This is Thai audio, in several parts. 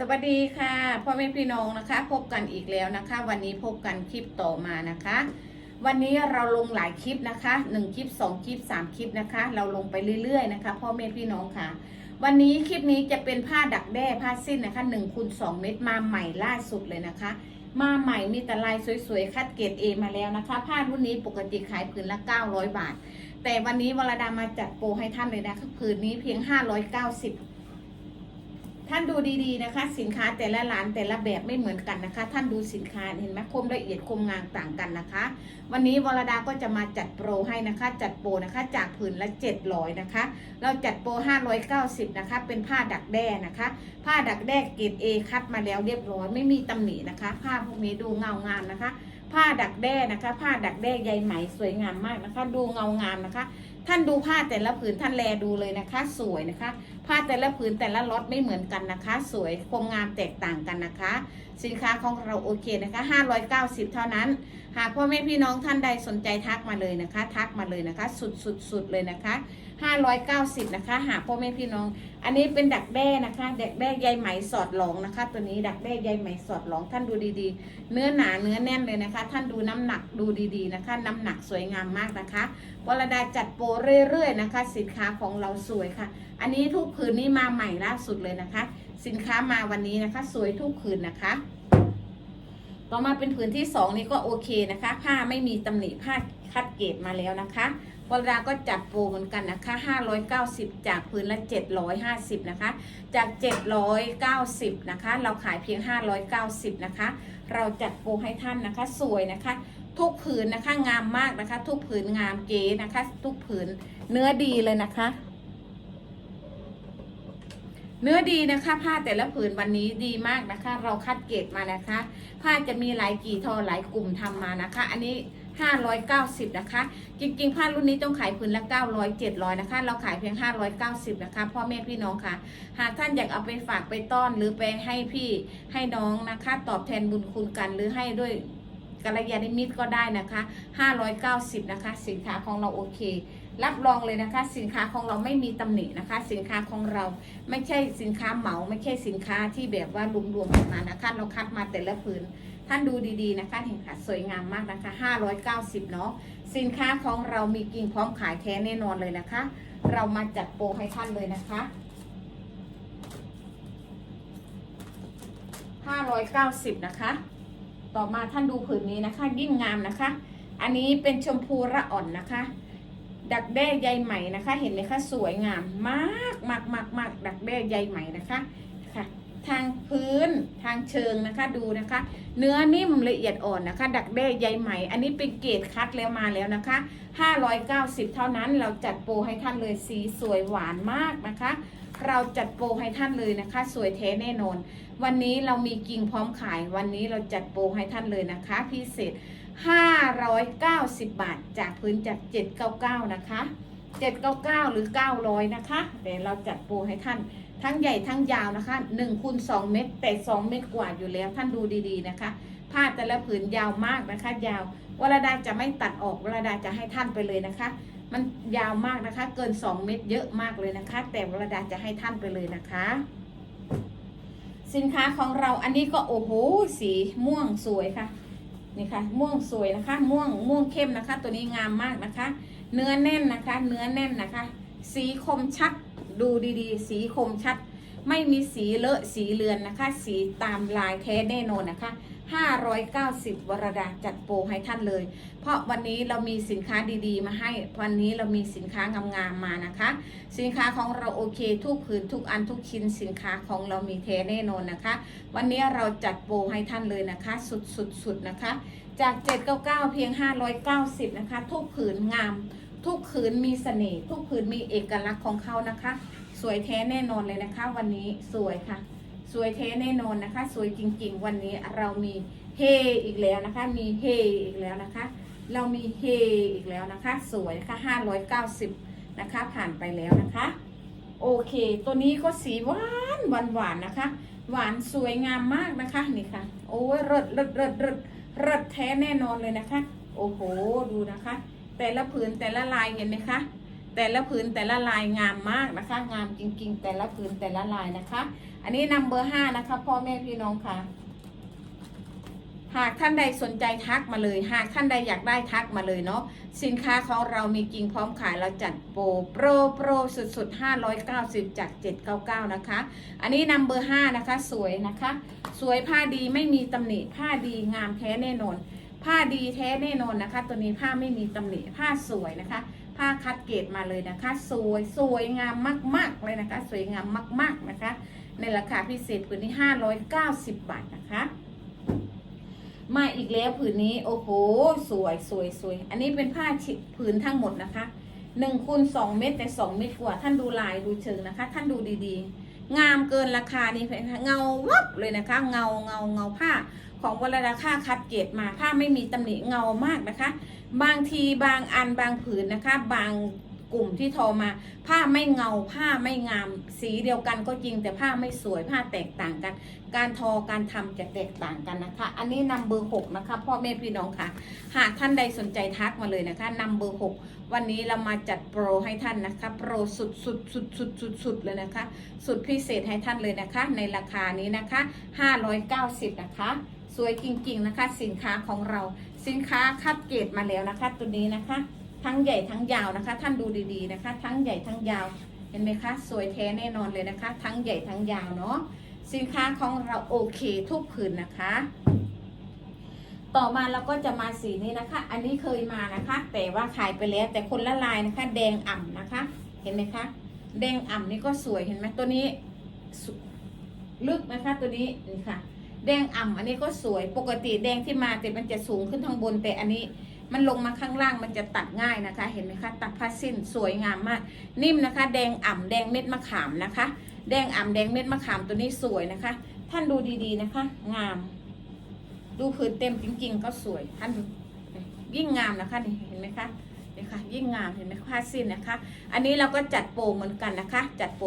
สวัสดีค่ะพ่อแม่พี่น้องนะคะ พบกันอีกแล้วนะคะ วันนี้พบกันคลิปต่อมานะคะ วันนี้เราลงหลายคลิปนะคะ1คลิป2คลิป3คลิปนะคะ เราลงไปเรื่อยๆนะคะพ่อแม่พี่น้องค่ะ วันนี้คลิปนี้จะเป็นผ้าดักแด้ผ้าสิ้นนะคะ1คูณ2เม็ดมาใหม่ล่าสุดเลยนะคะ มาใหม่มีแต่ลายสวยๆคัดเกรดเอมาแล้วนะคะ ผ้ารุ่นนี้ปกติขายผืนละ900 บาท แต่วันนี้วรดามาจัดโปรให้ท่านเลยนะคะผืนนี้เพียง 590 ท่านดูดีๆนะคะ สินค้าแต่ละร้านแต่ละแบบไม่เหมือนกันนะคะ ท่านดูสินค้าเห็นไหมคมละเอียดคมงานต่างกันนะคะ วันนี้วรดาก็จะมาจัดโปรให้นะคะ จัดโปรนะคะ จากผืนละ 700นะคะ เราจัดโปร 590 นะคะ เป็นผ้าดักแด้นะคะ ผ้าดักแด้เกรด A คัดมาแล้วเรียบร้อยไม่มีตำหนินะคะ ผ้าพวกนี้ดูเงางามนะคะ ผ้าดักแด้นะคะ ผ้าดักแด้ใยไหมสวยงามมากนะคะ ดูเงางามนะคะ ท่านดูผ้าแต่ละผืนท่านแลดูเลยนะคะ สวยนะคะ ผ้าแต่ละผืนแต่ละล็อตไม่เหมือนกันนะคะ สวยคมงามแตกต่างกันนะคะ สินค้าของเราโอเคนะคะ 590 เท่านั้น หากพ่อแม่พี่น้องท่านใดสนใจทักมาเลยนะคะ ทักมาเลยนะคะ สุดสุดสุดเลยนะคะ 590 นะคะหาพ่อแม่พี่น้อง อันนี้เป็นดักแด้นะคะ ดักแด้ใยไหมสอดหลองนะคะ ตัวนี้ดักแด้ใยไหมสอดหลองท่านดูดีๆ เนื้อหนาเนื้อแน่นเลยนะคะ ท่านดูน้ำหนักดูดีๆนะคะ น้ำหนักสวยงามมากนะคะวรดาจัดโปรเรื่อยๆนะคะ สินค้าของเราสวยค่ะ อันนี้ทุกผืนนี้มาใหม่ล่าสุดเลยนะคะ สินค้ามาวันนี้นะคะ สวยทุกผืนนะคะต่อมาเป็นผืนที่สองนี่ก็โอเคนะคะ ผ้าไม่มีตำหนิผ้าคัดเกรดมาแล้วนะคะ วราก็จัดโปรเหมือนกันนะคะ 590 จากผืนละ 750 นะคะ จาก 790 นะคะ เราขายเพียง 590 นะคะ เราจัดโปรให้ท่านนะคะ สวยนะคะ ทุกผืนนะคะ งามมากนะคะ ทุกผืนงามเก๋นะคะ ทุกผืนเนื้อดีเลยนะคะ เนื้อดีนะคะ ผ้าแต่ละผืนวันนี้ดีมากนะคะ เราคัดเกรดมานะคะ ผ้าจะมีหลายกี่ทอหลายกลุ่มทำมานะคะ อันนี้ 590 นะคะ จริงๆ ผ้ารุ่นนี้ต้องขายผืนละ 900 700 นะคะ เราขายเพียง 590 นะคะ พ่อแม่พี่น้องค่ะ หากท่านอยากเอาไปฝากไปต้อนหรือไปให้พี่ให้น้องนะคะ ตอบแทนบุญคุณกันหรือให้ด้วยกัลยาณมิตรก็ได้นะคะ 590 นะคะ สินค้าของเราโอเค รับรองเลยนะคะ สินค้าของเราไม่มีตำหนินะคะ สินค้าของเราไม่ใช่สินค้าเหมา ไม่ใช่สินค้าที่แบบว่ารวมๆกันมานะคะ เราคัดมาแต่ละผืน ท่านดูดีๆนะคะเห็นค่ะสวยงามมากนะคะ 590 เนาะสินค้าของเรามีกิ่งพร้อมขายแท้แน่นอนเลยนะคะ เรามาจัดโปรให้ท่านเลยนะคะ 590 นะคะ ต่อมาท่านดูผืนนี้นะคะ ยิ่งงามนะคะ อันนี้เป็นชมพูระอ่อนนะคะ ดักแด้ใยไหมนะคะ เห็นไหมคะสวยงามมากมากมากมากดักแด้ใยไหมนะคะค่ะ ทางพื้นทางเชิงนะคะดูนะคะ เนื้อนิ่มละเอียดอ่อนนะคะ ดักแด้ใยไหม อันนี้เป็นเกรดคัดแล้วมาแล้วนะคะ 590 เท่านั้นเราจัดโปรให้ท่านเลยสีสวยหวานมากนะคะ เราจัดโปรให้ท่านเลยนะคะ สวยแท้แน่นอน วันนี้เรามีกิ่งพร้อมขาย วันนี้เราจัดโปรให้ท่านเลยนะคะพิเศษ 590 บาท จากพื้นจาก 799 นะคะ799 หรือ 900 นะคะเดี๋ยวเราจัดโปรให้ท่าน ทั้งใหญ่ทั้งยาวนะคะ1คูณ2เม็ดแต่ 2 เม็ดกว่าอยู่แล้ว ท่านดูดีๆนะคะผ้าแต่ละผืนยาวมากนะคะ ยาววรดาจะไม่ตัดออกวรดาจะให้ท่านไปเลยนะคะ มันยาวมากนะคะ เกิน 2 เม็ดเยอะมากเลยนะคะ แต่วรดาจะให้ท่านไปเลยนะคะ สินค้าของเราอันนี้ก็โอ้โหสีม่วงสวยค่ะนี่ค่ะม่วงสวยนะคะ ม่วงม่วงเข้มนะคะ ตัวนี้งามมากนะคะ เนื้อแน่นนะคะ เนื้อแน่นนะคะ สีคมชัด ดูดีๆ สีคมชัด ไม่มีสีเลอะสีเลือนนะคะ สีตามลายแท้แน่นอนนะคะ590 วรดาจัดโปรให้ท่านเลย เพราะวันนี้เรามีสินค้าดีๆ มาให้ วันนี้เรามีสินค้างามๆมานะคะ สินค้าของเราโอเค ทุกผืนทุกอันทุกชิ้นสินค้าของเรามีแท้แน่นอนนะคะ วันนี้เราจัดโปรให้ท่านเลยนะคะ สุดๆๆนะคะ จาก 799 เพียง 590 นะคะ ทุกผืนงาม ทุกผืนมีเสน่ห์ทุกผืนมีเอกลักษณ์ของเขานะคะ สวยแท้แน่นอนเลยนะคะ วันนี้สวยค่ะ สวยแท้แน่นอนนะคะ สวยจริง ๆ วันนี้เรามีเฮอีกแล้วนะคะ มีเฮอีกแล้วนะคะ เรามีเฮอีกแล้วนะคะ สวยค่ะ590นะคะ ผ่านไปแล้วนะคะ โอเค ตัวนี้ก็สีหวานหวานหวานนะคะ หวานสวยงามมากนะคะนี่ค่ะ โอ้ยรดรดรดรดรดแท้แน่นอนเลยนะคะ โอ้โหดูนะคะ แต่ละผืนแต่ละลายเห็นไหมคะ แต่ละผืนแต่ละลายงามมากนะคะ งามจริง ๆ แต่ละผืนแต่ละลายนะคะ อันนี้นัมเบอร์ห้านะคะพ่อแม่พี่น้องค่ะ หากท่านใดสนใจทักมาเลย หากท่านใดอยากได้ทักมาเลยเนาะสินค้าของเรามีจริงพร้อมขายเราจัดโปรโปรโปรสุดๆ590จาก799นะคะ อันนี้นัมเบอร์5นะคะ สวยนะคะ สวยผ้าดีไม่มีตำหนิผ้าดีงามแท้แน่นอน ผ้าดีแท้แน่นอนนะคะ ตัวนี้ผ้าไม่มีตำหนิผ้าสวยนะคะ ผ้าคัดเกรดมาเลยนะคะ สวยสวยงามมาก ๆ เลยนะคะ สวยงามมาก ๆนะคะ ในราคาพิเศษผืนนี้590 บาทนะคะมาอีกแล้วผืนนี้โอ้โห สวยสวยสวยอันนี้เป็นผ้าผืนทั้งหมดนะคะหนึ่งคูณสองเม็ดแต่สองเม็ดกว่า ท่านดูลายดูเชิงนะคะ ท่านดูดีๆ งามเกินราคานี่เงาวับเลยนะคะ เงาเงาเงาผ้า ของวลราค่าคัดเกรดมาผ้าไม่มีตำหนิเงามากนะคะ บางทีบางอันบางผืนนะคะ บางกลุ่มที่ทอมา ผ้าไม่เงาผ้าไม่งาม สีเดียวกันก็จริงแต่ผ้าไม่สวยผ้าแตกต่างกัน การทอการทำจะแตกต่างกันนะคะ อันนี้นำเบอร์หกนะคะพ่อแม่พี่น้องค่ะ หากท่านใดสนใจทักมาเลยนะคะนำเบอร์หกวันนี้เรามาจัดโปรให้ท่านนะคะ โปรสุดสุดสุดสุดสุดสุดเลยนะคะ สุดพิเศษให้ท่านเลยนะคะ ในราคานี้นะคะ 590 นะคะ สวยจริงๆนะคะ สินค้าของเรา สินค้าคัดเกรดมาแล้วนะคะ ตัวนี้นะคะ ทั้งใหญ่ทั้งยาวนะคะ ท่านดูดีๆนะคะ ทั้งใหญ่ทั้งยาว เห็นไหมคะ สวยแท้แน่นอนเลยนะคะ ทั้งใหญ่ทั้งยาวเนาะสินค้าของเราโอเคทุกผืนนะคะ ต่อมาเราก็จะมาสีนี้นะคะ อันนี้เคยมานะคะ แต่ว่าขายไปแล้วแต่คนละลายนะคะ แดงอ่ำนะคะ เห็นไหมคะ แดงอ่ำนี่ก็สวยเห็นไหมตัวนี้ลึกนะคะตัวนี้นี่ค่ะ แดงอ่ำอันนี้ก็สวยปกติแดงที่มาแต่มันจะสูงขึ้นทางบนแต่อันนี้มันลงมาข้างล่างมันจะตัดง่ายนะคะ เห็นไหมคะตัดผ้าสิ้นสวยงามมาก นิ่มนะคะ แดงอ่ำแดงเม็ดมะขามนะคะ แดงอ่ำแดงเม็ดมะขามตัวนี้สวยนะคะ ท่านดูดีๆนะคะ งาม ดูผืนเต็มจริง ๆ ก็สวยท่านยิ่งงามนะคะนี่เห็นไหมคะนี่ค่ะยิ่งงามเห็นไหมผ้าสิ้นนะคะ อันนี้เราก็จัดโปรเหมือนกันนะคะ จัดโปร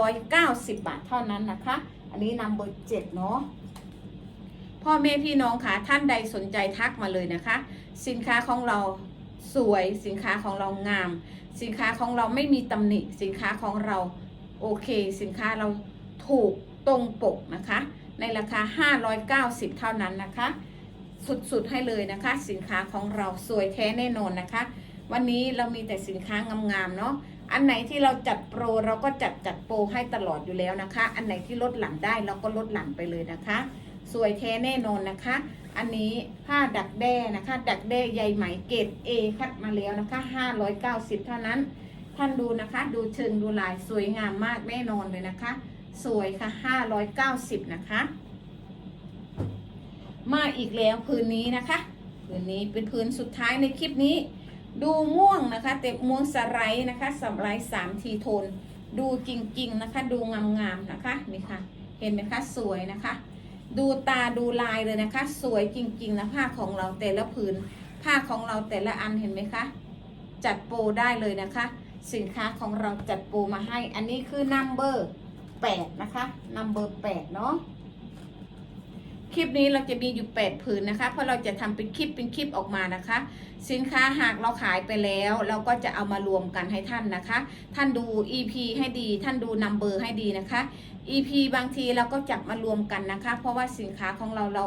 590 บาทเท่านั้นนะคะ อันนี้นำเบอร์เจ็ดเนาะ พ่อแม่พี่น้องค่ะท่านใดสนใจทักมาเลยนะคะ สินค้าของเราสวยสินค้าของเรางาม สินค้าของเราไม่มีตำหนิสินค้าของเราโอเค สินค้าเราถูกตรงปกนะคะ ในราคา 590 เท่านั้นนะคะ สุดๆให้เลยนะคะ สินค้าของเราสวยแท้แน่นอนนะคะ วันนี้เรามีแต่สินค้างามๆเนาะอันไหนที่เราจัดโปรเราก็จัดจัดโปรให้ตลอดอยู่แล้วนะคะ อันไหนที่ลดหลั่นได้เราก็ลดหลั่นไปเลยนะคะ สวยแท้แน่นอนนะคะ อันนี้ผ้าดักแด้นะคะ ดักแด้ใยไหมเกรด A คัดมาแล้วนะคะ 590 เท่านั้น ท่านดูนะคะ ดูเชิงดูลายสวยงามมากแน่นอนเลยนะคะ สวยค่ะ 590 นะคะ มาอีกแล้วพื้นนี้นะคะพื้นนี้เป็นพื้นสุดท้ายในคลิปนี้ ดูม่วงนะคะแต่ม่วงสไลด์นะคะสไลด์สามทีโทน ดูจริงๆนะคะ ดูงามๆนะคะนี่ค่ะ เห็นไหมคะสวยนะคะ ดูตาดูลายเลยนะคะ สวยจริงๆนะผ้าของเราแต่ละผืน ผ้าของเราแต่ละอันเห็นไหมคะ จัดโปรได้เลยนะคะ สินค้าของเราจัดโปรมาให้ อันนี้คือนัมเบอร์แปดนะคะนัมเบอร์แปดเนาะคลิปนี้เราจะมีอยู่ 8 ผืนนะคะ เพราะเราจะทำเป็นคลิปเป็นคลิปออกมานะคะ สินค้าหากเราขายไปแล้ว เราก็จะเอามารวมกันให้ท่านนะคะ ท่านดู EP ให้ดี ท่านดูนัมเบอร์ให้ดีนะคะ EP บางทีเราก็จับมารวมกันนะคะ เพราะว่าสินค้าของเราเรา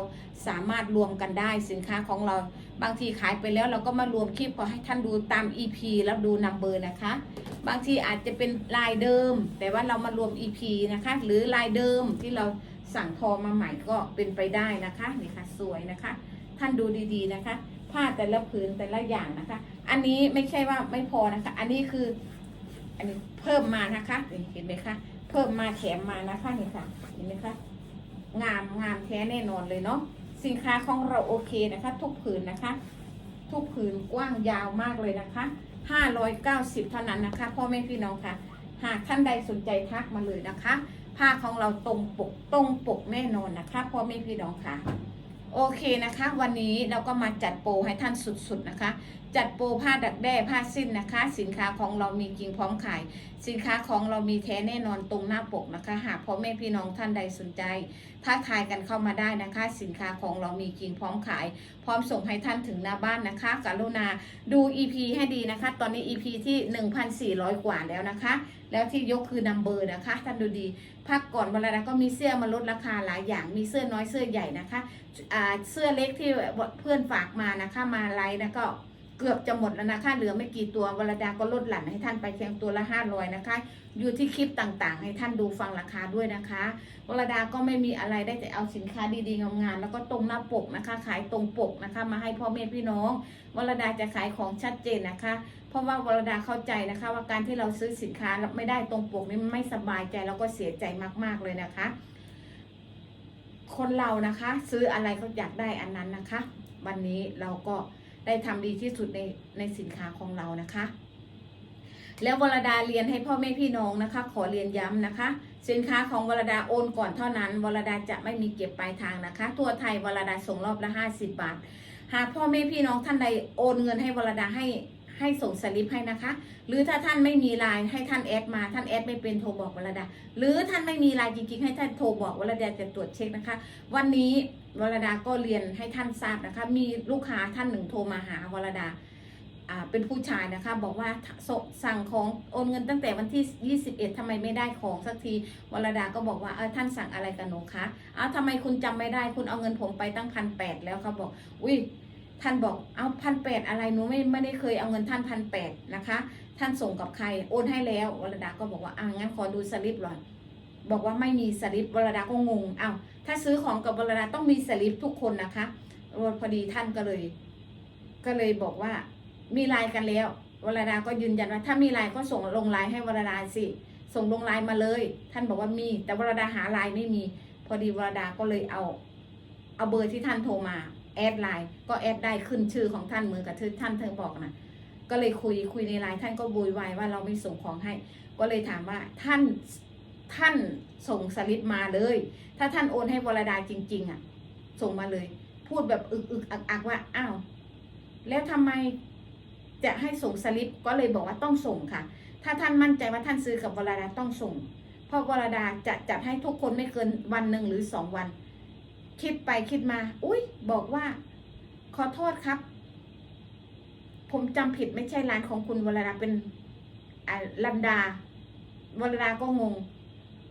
สามารถรวมกันได้สินค้าของเราบางทีขายไปแล้วเราก็มารวมคลิปขอให้ท่านดูตาม EP แล้วดูนัมเบอร์นะคะ บางทีอาจจะเป็นลายเดิม แต่ว่าเรามารวม EP นะคะ หรือลายเดิมที่เราสั่งทอมาใหม่ก็เป็นไปได้นะคะนี่ค่ะสวยนะคะ ท่านดูดีๆนะคะ ผ้าแต่ละผืนแต่ละอย่างนะคะ อันนี้ไม่ใช่ว่าไม่พอนะคะ อันนี้คืออันนี้เพิ่มมานะคะนี่เห็นไหมคะ เพิ่มมาแถมมานะคะนี่ค่ะเห็นไหมคะงามงามแท้แน่นอนเลยเนาะสินค้าของเราโอเคนะคะ ทุกผืนนะคะ ทุกผืนกว้างยาวมากเลยนะคะ 590 เท่านั้นนะคะพ่อแม่พี่น้องค่ะ หากท่านใดสนใจทักมาเลยนะคะ ผ้าของเราตรงปกตรงปกแน่นอนนะคะพ่อแม่พี่น้องค่ะ โอเคนะคะ วันนี้เราก็มาจัดโปรให้ท่านสุดๆนะคะ จัดโปรผ้าดักแด้ผ้าสิ้นนะคะ สินค้าของเรามีจริงพร้อมขาย สินค้าของเรามีแท้แน่นอนตรงหน้าปกนะคะ หากพ่อแม่พี่น้องท่านใดสนใจทักทายกันเข้ามาได้นะคะ สินค้าของเรามีจริงพร้อมขาย พร้อมส่งให้ท่านถึงหน้าบ้านนะคะ กรุณาดู EP ให้ดีนะคะ ตอนนี้ EP ที่ 1,400 กว่าแล้วนะคะ แล้วที่ยกคือนัมเบอร์นะคะท่านดูดีภาคก่อนวลาดาก็มีเสื้อมาลดราคาหลายอย่างมีเสื้อน้อยเสื้อใหญ่นะคะอ่าเสื้อเล็กที่เพื่อนฝากมานะคะมาไลน์นะก็เกือบจะหมดแล้วนะคะเหลือไม่กี่ตัววลาดาก็ลดหลั่นให้ท่านไปเพียงตัวละ500นะคะ อยู่ที่คลิปต่างๆ ให้ท่านดูฟังราคาด้วยนะคะวรดาก็ไม่มีอะไรได้แต่เอาสินค้าดีๆงามๆแล้วก็ตรงหน้าปกนะคะ ขายตรงปกนะคะ มาให้พ่อแม่พี่น้องวรดาจะขายของชัดเจนนะคะ เพราะว่าวรดาเข้าใจนะคะ ว่าการที่เราซื้อสินค้าไม่ได้ตรงปกนี่มันไม่สบายใจแล้วก็เสียใจมาก ๆเลยนะคะ คนเรานะคะ ซื้ออะไรก็อยากได้อันนั้นนะคะ วันนี้เราก็ได้ทำดีที่สุดในในสินค้าของเรานะคะแล้ววรดาเรียนให้พ่อแม่พี่น้องนะคะ ขอเรียนย้ำนะคะ สินค้าของวรดาโอนก่อนเท่านั้นวรดาจะไม่มีเก็บปลายทางนะคะ ทั่วไทยวรดาส่งรอบละ 50 บาท หากพ่อแม่พี่น้องท่านใดโอนเงินให้วรดาให้ ให้ส่งสลิปให้นะคะ หรือถ้าท่านไม่มีไลน์ให้ท่านแอดมาท่านแอดไม่เป็นโทรบอกวรดา หรือท่านไม่มีไลน์จริงๆ ให้ท่านโทรบอกวรดาจะตรวจเช็คนะคะ วันนี้วรดาก็เรียนให้ท่านทราบนะคะ มีลูกค้าท่านหนึ่งโทรมาหาวรดาอ่าเป็นผู้ชายนะคะบอกว่าสสั่งของโอนเงินตั้งแต่วันที่ 21ทำไมไม่ได้ของสักทีวรดาก็บอกว่าเออท่านสั่งอะไรกับหนูคะเอาทำไมคุณจำไม่ได้คุณเอาเงินผมไปตั้งพันแปดแล้วเขาบอกอุ้ย ท่านบอกเอาพันแปดอะไรหนูไม่ไม่ได้เคยเอาเงินท่านพันแปดนะคะ ท่านส่งกับใครโอนให้แล้ววรดาก็บอกว่าอ่างั้นขอดูสลิปหน่อยบอกว่าไม่มีสลิปวรดาก็งงเอ้าถ้าซื้อของกับวรดาต้องมีสลิปทุกคนนะคะพอดีท่านก็เลย ก็เลยบอกว่ามีไลน์กันแล้ววรดาก็ยืนยันว่าถ้ามีไลน์ก็ส่งลงไลน์ให้วรดาสิ ส่งลงไลน์มาเลย ท่านบอกว่ามี แต่วรดาหาไลน์ไม่มี พอดีวรดาก็เลยเอา เอาเบอร์ที่ท่านโทรมา แอดไลน์ก็แอดได้ขึ้นชื่อของท่านเหมือนกับที่ท่านเธอบอกนะก็เลยคุยคุยในไลน์ท่านก็โวยวายว่าเราไม่ส่งของให้ ก็เลยถามว่าท่านท่านส่งสลิปมาเลย ถ้าท่านโอนให้วรดาจริง ๆ อะ ส่งมาเลย พูดแบบอึกอึกอักอักว่าอ้าวแล้วทำไมจะให้ส่งสลิปก็เลยบอกว่าต้องส่งค่ะ ถ้าท่านมั่นใจว่าท่านซื้อกับวรดาต้องส่ง เพราะวรดาจะจัดให้ทุกคนไม่เกินวันหนึ่งหรือสองวัน คิดไปคิดมา อุ้ยบอกว่า ขอโทษครับ ผมจำผิดไม่ใช่ร้านของคุณวรดาเป็นอ่าลันดาวรดาก็งง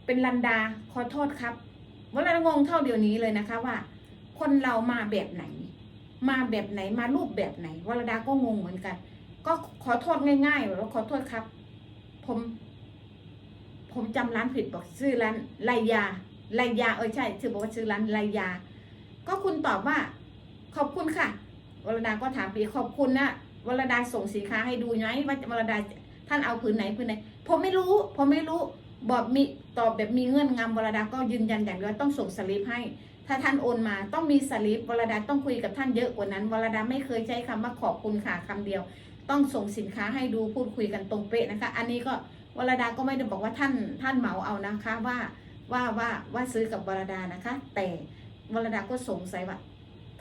เป็นลันดาขอโทษครับวรดางงเท่าเดียวนี้เลยนะคะว่า คนเรามาแบบไหน มาแบบไหนมารูปแบบไหนวรดาก็งงเหมือนกัน ก็ขอโทษง่ายๆว่าขอโทษครับ ผม ผมจำร้านผิดบอกชื่อร้านไลยา ไลยาเออใช่ชื่อบอกว่าชื่อร้านไลยา ก็คุณตอบว่า ขอบคุณค่ะวรดาก็ถามปีขอบคุณนะวรดาส่งสินค้าให้ดูไหมว่าวรดาท่านเอาผืนไหนผืนไหนผมไม่รู้ผมไม่รู้บอกมีตอบแบบมีเงื่อนงำวรดาก็ยืนยันอย่างเดียวต้องส่งสลิปให้ ถ้าท่านโอนมาต้องมีสลิปวรดาต้องคุยกับท่านเยอะกว่านั้นวรดาไม่เคยใช้คำว่าขอบคุณค่ะคำเดียว ต้องส่งสินค้าให้ดูพูดคุยกันตรงเป๊ะนะคะ อันนี้ก็วรดาก็ไม่ได้บอกว่าท่านท่านเหมาเอานะคะว่า ว่าว่าว่าซื้อกับวรดานะคะ แต่วรดาก็สงสัยว่า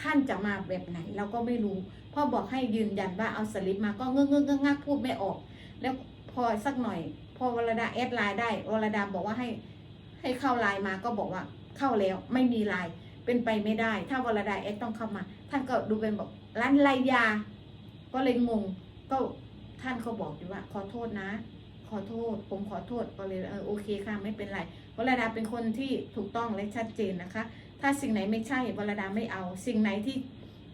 ท่านจะมาแบบไหน เราก็ไม่รู้พ่อบอกให้ยืนยันว่าเอาสลิปมาก็เงื้อเงื้อเงื้องักพูดไม่ออก แล้วพอสักหน่อย พอวรดาแอดไลน์ได้วรดาบอกว่าให้ให้เข้าไลน์มาก็บอกว่าเข้าแล้วไม่มีไลน์เป็นไปไม่ได้ ถ้าวรดาแอดต้องเข้ามา ท่านก็ดูเป็นบอกร้านไรยา ก็เลยงงก็ท่านก็บอกอยู่ว่า ขอโทษนะ ขอโทษ ผมขอโทษก็เลยเออโอเคค่ะไม่เป็นไร วรดาเป็นคนที่ถูกต้องและชัดเจนนะคะ ถ้าสิ่งไหนไม่ใช่วรดาไม่เอา สิ่งไหนที่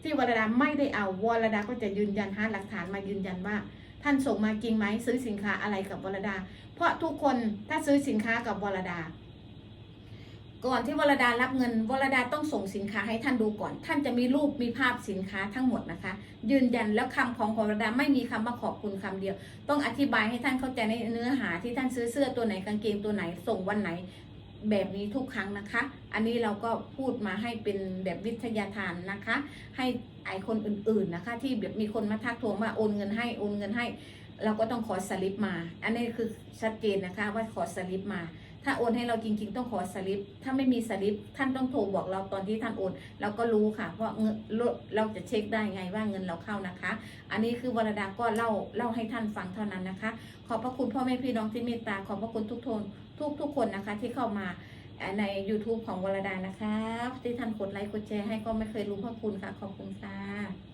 ที่วรดาไม่ได้เอาวรดาก็จะยืนยันหาหลักฐานมายืนยันว่า ท่านส่งมาจริงไหมซื้อสินค้าอะไรกับวรดา เพราะทุกคนถ้าซื้อสินค้ากับวรดา ก่อนที่วรดารับเงินวรดาต้องส่งสินค้าให้ท่านดูก่อน ท่านจะมีรูปมีภาพสินค้าทั้งหมดนะคะ ยืนยันแล้วคำของวรดาไม่มีคำว่าขอบคุณคำเดียว ต้องอธิบายให้ท่านเข้าใจในเนื้อหาที่ท่านซื้อเสื้อตัวไหนกางเกงตัวไหนส่งวันไหนแบบนี้ทุกครั้งนะคะ อันนี้เราก็พูดมาให้เป็นแบบวิทยาทานนะคะ ให้ไอคนอื่นๆนะคะ ที่แบบมีคนมาทักทวงว่าโอนเงินให้โอนเงินให้ เราก็ต้องขอสลิปมา อันนี้คือชัดเจนนะคะว่าขอสลิปมา ถ้าโอนให้เราจริง ๆ ต้องขอสลิป ถ้าไม่มีสลิป ท่านต้องโทรบอกเราตอนที่ท่านโอนเราก็รู้ค่ะ เพราะเงินเราจะเช็คได้ไงว่าเงินเราเข้านะคะ อันนี้คือวรดาก็เล่าเล่าให้ท่านฟังเท่านั้นนะคะ ขอบพระคุณพ่อแม่พี่น้องที่เมตตาขอบพระคุณทุกทนทุกทุกคนนะคะที่เข้ามาใน YouTube ของวรดานะคะที่ท่านกดไลค์กดแชร์ให้ก็ไม่เคยรู้พระคุณค่ะ ขอบคุณค่ะ